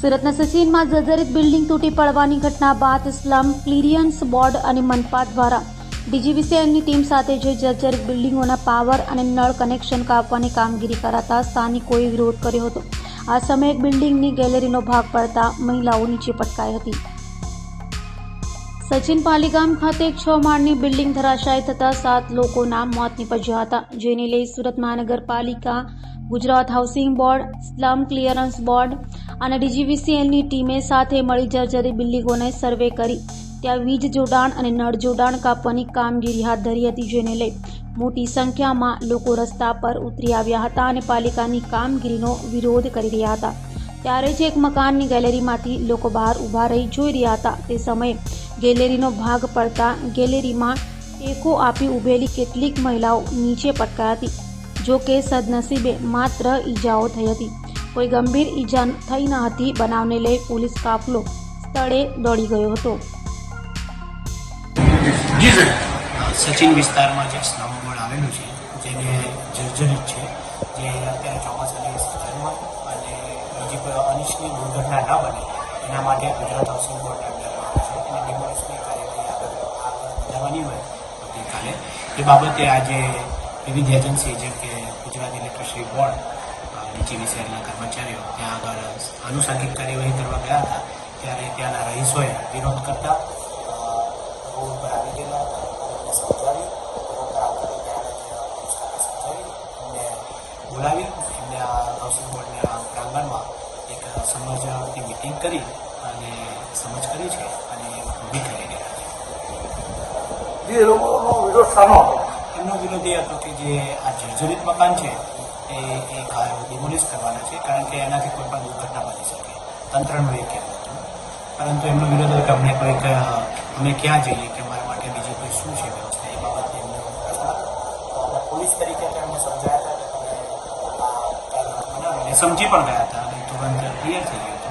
સુરતના સચિનમાં જર્જરિત બિલ્ડિંગ તૂટી પડવાની ઘટના બાદ સ્લમ ક્લિયરન્સ બોર્ડ અને મનપા દ્વારા ડીજીવીસીએલની ટીમ સાથે જે જર્જરિત બિલ્ડિંગોના પાવર અને નળ કનેક્શન કાપવાની કામગીરી કરાતા સ્થાનિકોએ વિરોધ કર્યો હતો. આ સમયે બિલ્ડિંગની ગેલેરીનો ભાગ પડતા મહિલાઓ નીચે પટકાઈ હતી. સચિન પાલીગામ ખાતે એક છ માળની બિલ્ડિંગ ધરાશાયી થતા સાત લોકોના મોત નીપજ્યા હતા. જેને લઈ સુરત મહાનગરપાલિકા, Gujarat housing board, slum clearance board અને ડીજીવીસીએલની ટીમે સાથે મળી જર્જરી બિલ્ડિંગોને સર્વે કરી. ત્યાં વીજ જોડાણ અને નળ જોડાણ કાપવાની કામગીરી હાથ ધરી હતી, જેને લઈ મોટી સંખ્યામાં લોકો રસ્તા પર ઉતરી આવ્યા હતા અને પાલિકાની કામગીરીનો વિરોધ કરી રહ્યા હતા. ત્યારે જ એક મકાનની ગેલેરીમાંથી લોકો બહાર ઊભા રહી જોઈ રહ્યા હતા. તે સમયે ગેલેરીનો ભાગ પડતા ગેલેરીમાં ટેકો આપી ઊભેલી કેટલીક મહિલાઓ નીચે પટકાઈ હતી. જો કે સદનસીબે માત્ર ઈજાઓ થઈ હતી. કોઈ ગંભીર ઈજા થઈ ન હતી. બનાવને લઈ પોલીસ કાફલો સ્થળે દોડી ગયો હતો. સચિન વિસ્તારમાં જે સ્લમ આવેલું છે, જેને જર્જરિત છે, જે અત્યારે ચોમાસાની સિઝનમાં બીજી દુર્ઘટના ન બને. એના માટે ગુજરાત હાઉસિંગ આપવામાં અને ડિમોલિશની કાર્યવાહી આગળ વધારવાની હોય આવતીકાલે એ બાબતે આજે વિવિધ એજન્સી જેમ કે ગુજરાત ઇલેક્ટ્રિસિટી બોર્ડ ડીજીવીસીએલના કર્મચારીઓ ત્યાં આગળ આનુષંગિક કાર્યવાહી કરવા ગયા હતા. ત્યારે ત્યાંના રહીશોએ વિરોધ કરતા રોડ ઉપર આવી ગયેલા એમને સમજાવી, રોડ પર આવતા એમને બોલાવી હાઉસિંગ બોર્ડના પ્રાંગણમાં એક સમાજની મિટિંગ કરી અને સમજ કરી છે અને ઊભી કરી ગયા છે. એ લોકોનો વિરોધ શાનો એમનો વિરોધ એ હતો કે જે આ જર્જરિત મકાન છે એ એ ડિમોલિશ કરવાના છે કારણ કે એનાથી કોઈ પણ દુર્ઘટના બની શકે. તંત્રનું એ કહેવું હતું. પરંતુ એમનો વિરોધ હતો કે અમને કોઈક અમે ક્યાં જઈએ કે અમારા માટે બીજી કોઈ શું છે વ્યવસ્થા? એ બાબતે એમનો પોલીસ તરીકે તેમને સમજાયા હતા સમજી પણ ગયા હતા. અને તુરંત ક્લિયર થઈ ગયું હતું